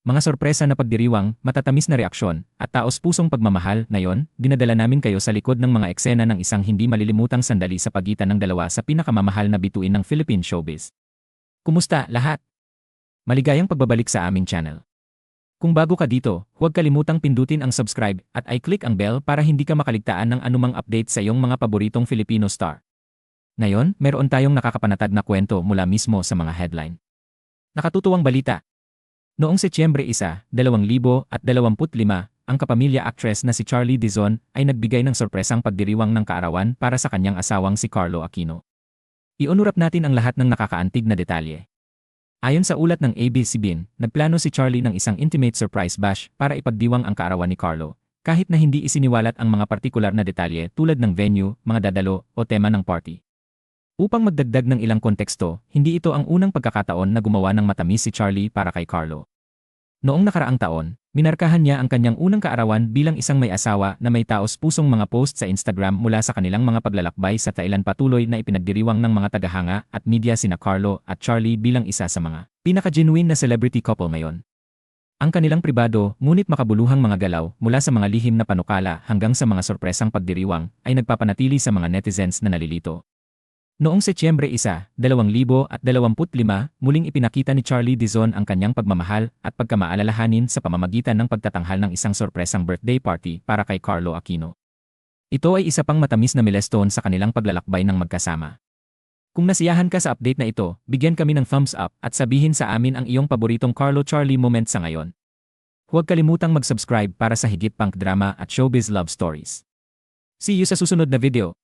Mga sorpresa na pagdiriwang, matatamis na reaksyon, at taos-pusong pagmamahal, ngayon, dinadala namin kayo sa likod ng mga eksena ng isang hindi malilimutang sandali sa pagitan ng dalawa sa pinakamamahal na bituin ng Philippine showbiz. Kumusta, lahat? Maligayang pagbabalik sa aming channel. Kung bago ka dito, huwag kalimutang pindutin ang subscribe at i-click ang bell para hindi ka makaligtaan ng anumang update sa iyong mga paboritong Filipino star. Ngayon, meron tayong nakakapanatag na kwento mula mismo sa mga headline. Nakatutuwang balita. Noong Setyembre 1, 2025, ang kapamilya actress na si Charlie Dizon ay nagbigay ng sorpresang pagdiriwang ng kaarawan para sa kanyang asawang si Carlo Aquino. Iunurap natin ang lahat ng nakakaantig na detalye. Ayon sa ulat ng ABCBN, nagplano si Charlie ng isang intimate surprise bash para ipagdiwang ang kaarawan ni Carlo, kahit na hindi isiniwalat ang mga partikular na detalye tulad ng venue, mga dadalo, o tema ng party. Upang magdagdag ng ilang konteksto, hindi ito ang unang pagkakataon na gumawa ng matamis si Charlie para kay Carlo. Noong nakaraang taon, minarkahan niya ang kanyang unang kaarawan bilang isang may asawa na may taos-pusong mga post sa Instagram mula sa kanilang mga paglalakbay sa Thailand patuloy na ipinagdiriwang ng mga tagahanga at media sina Carlo at Charlie bilang isa sa mga pinaka-genuine na celebrity couple ngayon. Ang kanilang pribado, ngunit makabuluhang mga galaw mula sa mga lihim na panukala hanggang sa mga sorpresang pagdiriwang ay nagpapanatili sa mga netizens na nalilito. Noong Setyembre 1, 2025, muling ipinakita ni Charlie Dizon ang kanyang pagmamahal at pagkamaalalahanin sa pamamagitan ng pagtatanghal ng isang sorpresang birthday party para kay Carlo Aquino. Ito ay isa pang matamis na milestone sa kanilang paglalakbay ng magkasama. Kung nasiyahan ka sa update na ito, bigyan kami ng thumbs up at sabihin sa amin ang iyong paboritong Carlo Charlie moment sa ngayon. Huwag kalimutang mag-subscribe para sa higit pang drama at showbiz love stories. See you sa susunod na video.